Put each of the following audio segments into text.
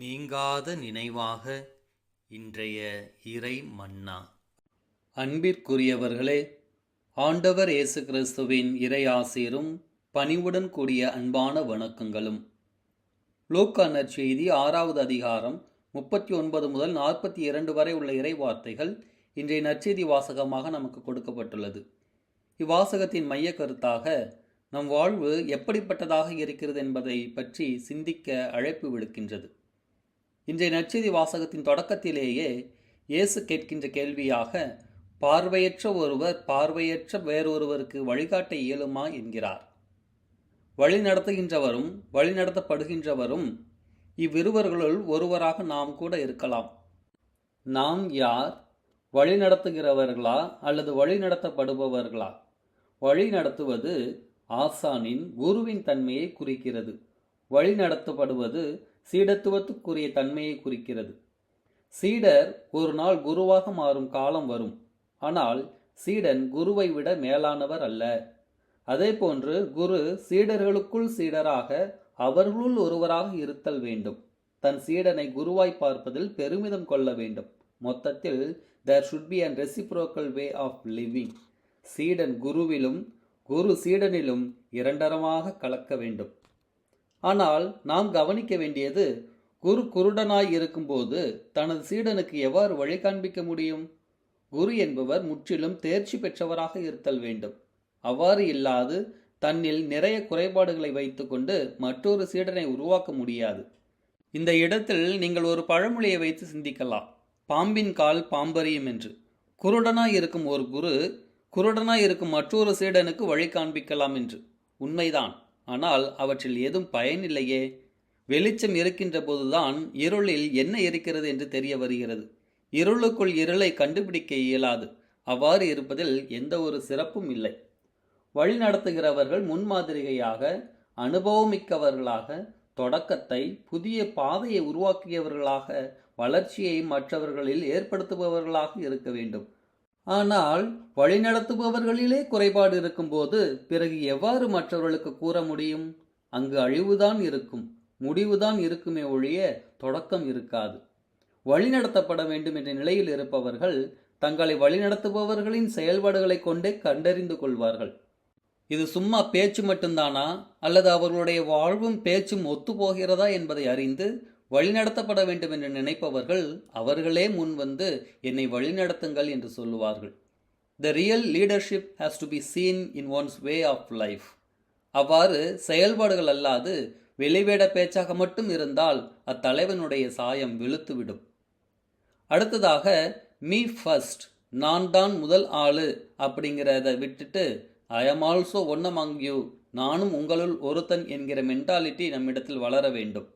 நீங்காத நினைவாக இன்றைய இறை மன்னா அன்பிற்குரியவர்களே ஆண்டவர் இயேசு கிறிஸ்துவின் இறை ஆசீரும் பணிவுடன் கூடிய அன்பான வணக்கங்களும். லூக்கா நற்செய்தி ஆறாவது அதிகாரம் முப்பத்தி ஒன்பது முதல் நாற்பத்தி இரண்டு வரை உள்ள இறை வார்த்தைகள் இன்றைய நற்செய்தி வாசகமாக நமக்கு கொடுக்கப்பட்டுள்ளது. இவ்வாசகத்தின் மைய கருத்தாக நம் வாழ்வு எப்படிப்பட்டதாக இருக்கிறது என்பதை பற்றி சிந்திக்க அழைப்பு விடுக்கின்றது. இன்றைய நற்செய்தி வாசகத்தின் தொடக்கத்திலேயே இயேசு கேட்கின்ற கேள்வியாக பார்வையற்ற ஒருவர் பார்வையற்ற வேறொருவருக்கு வழிகாட்ட இயலுமா என்கிறார். வழி நடத்துகின்றவரும் இவ்விருவர்களுள் ஒருவராக நாம் கூட இருக்கலாம். நாம் யார்? வழி நடத்துகிறவர்களா அல்லது வழி நடத்தப்படுபவர்களா? வழி நடத்துவது ஆசானின் குருவின் தன்மையை குறிக்கிறது. வழி நடத்தப்படுவது சீடத்துவத்துக்குரிய தன்மையை குறிக்கிறது. சீடர் ஒரு நாள் குருவாக மாறும் காலம் வரும். ஆனால் சீடன் குருவை விட மேலானவர் அல்ல. அதேபோன்று குரு சீடர்களுக்குள் சீடராக அவர்களுள் ஒருவராக இருத்தல் வேண்டும். தன் சீடனை குருவாய் பார்ப்பதில் பெருமிதம் கொள்ள வேண்டும். மொத்தத்தில் there should be and reciprocal way of living சீடன் குருவிலும் குரு சீடனிலும் இரண்டரமாக கலக்க வேண்டும். ஆனால் நாம் கவனிக்க வேண்டியது குரு குருடனாய் இருக்கும்போது தனது சீடனுக்கு எவ்வாறு வழி காண்பிக்க முடியும்? குரு என்பவர் முற்றிலும் தேர்ச்சி பெற்றவராக இருத்தல் வேண்டும். அவ்வாறு இல்லாது தன்னில் நிறைய குறைபாடுகளை வைத்துக்கொண்டு மற்றொரு சீடனை உருவாக்க முடியாது. இந்த இடத்தில் நீங்கள் ஒரு பழமொழியை வைத்து சிந்திக்கலாம். பாம்பின் கால் பாம்பரியம் என்று. குருடனாய் இருக்கும் ஒரு குரு குருடனாய் இருக்கும் மற்றொரு சீடனுக்கு வழி காண்பிக்கலாம் என்று. உண்மைதான். ஆனால் அவற்றில் ஏதும் பயனில்லையே வெளிச்சம் இருக்கின்ற போதுதான் இருளில் என்ன இருக்கிறது என்று தெரிய வருகிறது. இருளுக்குள் இருளை கண்டுபிடிக்க இயலாது. அவ்வாறு இருப்பதில் எந்த ஒரு சிறப்பும் இல்லை. வழி நடத்துகிறவர்கள் முன்மாதிரிகையாக அனுபவமிக்கவர்களாக தொடக்கத்தை புதிய பாதையை உருவாக்கியவர்களாக வளர்ச்சியை மற்றவர்களில் ஏற்படுத்துபவர்களாக இருக்க வேண்டும். ஆனால் வழிநடத்துபவர்களிலே குறைபாடு இருக்கும்போது பிறகு எவ்வாறு மற்றவர்களுக்கு கூற முடியும்? அங்கு அழிவுதான் இருக்கும். முடிவுதான் இருக்குமே ஒழிய தொடக்கம் இருக்காது. வழிநடத்தப்பட வேண்டும் என்ற நிலையில் இருப்பவர்கள் தங்களை வழிநடத்துபவர்களின் செயல்பாடுகளை கொண்டே கண்டறிந்து கொள்வார்கள். இது சும்மா பேச்சு மட்டும்தானா? அல்லது அவர்களுடைய வாழ்வும் பேச்சும் ஒத்துப்போகிறதா என்பதை அறிந்து வழிநடத்தப்பட வேண்டும் என்று நினைப்பவர்கள் அவர்களே முன் வந்து என்னை வழிநடத்துங்கள் என்று சொல்லுவார்கள். The real leadership has to be seen in one's way of life அவ்வாறு செயல்பாடுகள் அல்லாது வெளிவேட பேச்சாக மட்டும் இருந்தால் அத்தலைவனுடைய சாயம் வெளுத்துவிடும். அடுத்ததாக மீ ஃபர்ஸ்ட் நான் தான் முதல் ஆளு அப்படிங்கிறத விட்டுட்டு I am also one among you நானும் உங்களுள் ஒருத்தன் என்கிற மென்டாலிட்டி நம்மிடத்தில் வளர வேண்டும்.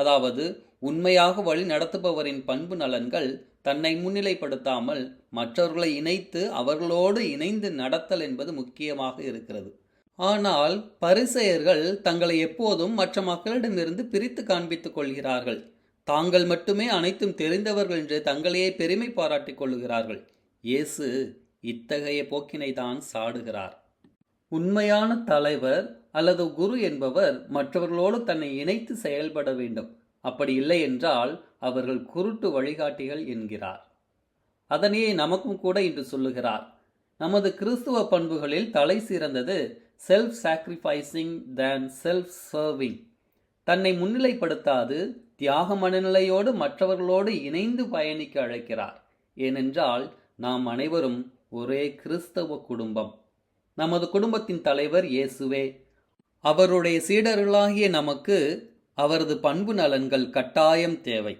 அதாவது உண்மையாக வழி நடத்துபவரின் பண்பு நலன்கள் தன்னை முன்னிலைப்படுத்தாமல் மற்றவர்களை இணைத்து அவர்களோடு இணைந்து நடத்தல் என்பது முக்கியமாக இருக்கிறது. ஆனால் பரிசெயர்கள் தங்களை எப்போதும் மற்ற மக்களிடமிருந்து பிரித்து காண்பித்துக் கொள்கிறார்கள். தாங்கள் மட்டுமே அனைத்தும் தெரிந்தவர்கள் என்று தங்களையே பெருமை பாராட்டிக் கொள்கிறார்கள் இயேசு இத்தகைய போக்கினை தான் சாடுகிறார். உண்மையான தலைவர் அல்லது குரு என்பவர் மற்றவர்களோடு தன்னை இணைத்து செயல்பட வேண்டும். அப்படி இல்லை என்றால் அவர்கள் குருட்டு வழிகாட்டிகள் என்கிறார். அதனையே நமக்கும் கூட இன்று சொல்லுகிறார். நமது கிறிஸ்துவ பண்புகளில் தலை சிறந்தது self sacrificing than self serving தன்னை முன்னிலைப்படுத்தாது தியாக மனநிலையோடு மற்றவர்களோடு இணைந்து பயணிக்க அழைக்கிறார். ஏனென்றால் நாம் அனைவரும் ஒரே கிறிஸ்தவ குடும்பம். நமது குடும்பத்தின் தலைவர் இயேசுவே. அவருடைய சீடர்களாகிய நமக்கு அவரது பண்பு நலன்கள் கட்டாயம் தேவை.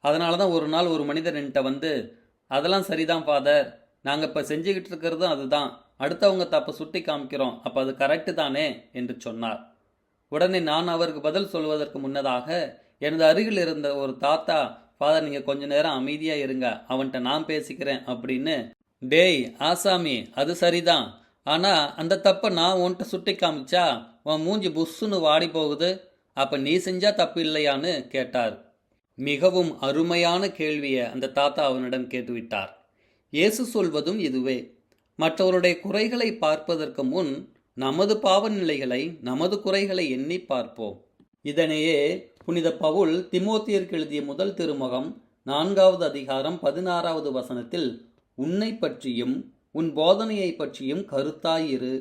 அதனால தான் ஒரு நாள் ஒரு மனிதர் என்கிட்ட வந்து அதெல்லாம் சரிதான் ஃபாதர். நாங்கள் இப்போ செஞ்சுக்கிட்டு இருக்கிறதும் அதுதான். அடுத்தவங்க தப்பை சுட்டி காமிக்கிறோம். அப்போ அது கரெக்டு தானே? என்று சொன்னார். உடனே நான் அவருக்கு பதில் சொல்வதற்கு முன்னதாக எனது அருகில் இருந்த ஒரு தாத்தா ஃபாதர் நீங்கள் கொஞ்ச நேரம் அமைதியாக இருங்க. அவன்கிட்ட நான் பேசிக்கிறேன். அப்படின்னு டேய் ஆசாமி அது சரிதான். ஆனால் அந்த தப்பை நான் உன்கிட்ட சுட்டி காமிச்சா உன் மூஞ்சி புஷ்ஷுன்னு வாடி போகுது அப்போ நீ செஞ்சா தப்பு இல்லையான்னு கேட்டார். மிகவும் அருமையான கேள்வியை அந்த தாத்தா அவனிடம் கேட்டுவிட்டார். இயேசு சொல்வதும் இதுவே. மற்றவருடைய குறைகளை பார்ப்பதற்கு முன் நமது பாவநிலைகளை நமது குறைகளை எண்ணி பார்ப்போம். இதனையே புனித பவுல் திமோத்தியருக்கு எழுதிய முதல் திருமுகம் நான்காவது அதிகாரம் பதினாறாவது வசனத்தில் உன்னை பற்றியும் உன் போதனையை பற்றியும் கருத்தாயிரு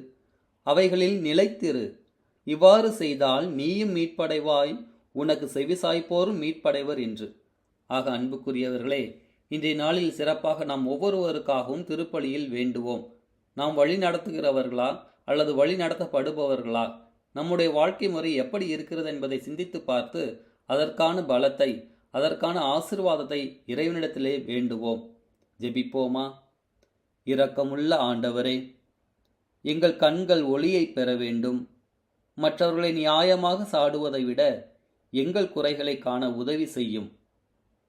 அவைகளில் நிலைத்திரு. இவ்வாறு செய்தால் நீயும் மீட்படைவாய் உனக்கு செவிசாய்ப்போரும் மீட்படைவர் என்று. ஆக அன்புக்குரியவர்களே இன்றைய நாளில் சிறப்பாக நாம் ஒவ்வொருவருக்காகவும் திருப்பலியில் வேண்டுவோம். நாம் வழி நடத்துகிறவர்களா அல்லது வழி நடத்தப்படுபவர்களா? நம்முடைய வாழ்க்கை முறை எப்படி இருக்கிறது என்பதை சிந்தித்து பார்த்து அதற்கான பலத்தை அதற்கான ஆசிர்வாதத்தை இறைவனிடத்திலே வேண்டுவோம். ஜெபிப்போமா? இரக்கமுள்ள ஆண்டவரே எங்கள் கண்கள் ஒளியை பெற வேண்டும். மற்றவர்களை நியாயமாக சாடுவதை விட எங்கள் குறைகளை காண உதவி செய்யும்.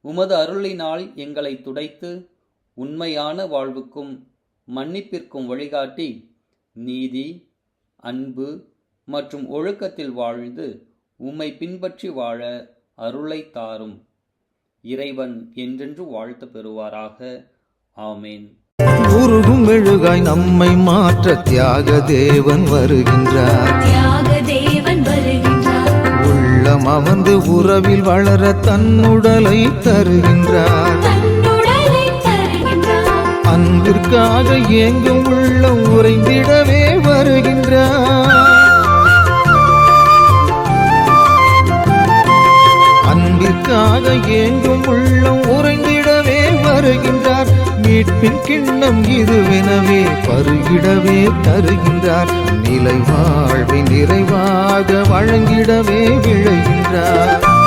உமது அருளினால் எங்களை துடைத்து உண்மையான வாழ்வுக்கும் மன்னிப்பிற்கும் வழிகாட்டி நீதி அன்பு மற்றும் ஒழுக்கத்தில் வாழ்ந்து உம்மை பின்பற்றி வாழ அருளை தாரும். இறைவன் என்றென்று வாழ்த்து பெறுவாராக. ஆமேன். உருகும் மெழுகாய் நம்மை மாற்ற தியாக தேவன் வருகின்றார். உள்ளம் அமர்ந்து உறவில் வளர தன்னுடலை தருகின்றார். அன்பிற்காக ஏங்கும் உள்ளம் உறைந்திடவே வருகின்றார். அன்பிற்காக ஏங்கும் உள்ளம் உறைந்திடவே வருகின்றார். கேட்பின் கிண்ணம் இதுவெனவே பருகிடவே தருகின்றார். நிலை வாழ்வை நிறைவாக வழங்கிடவே விழைகின்றார்.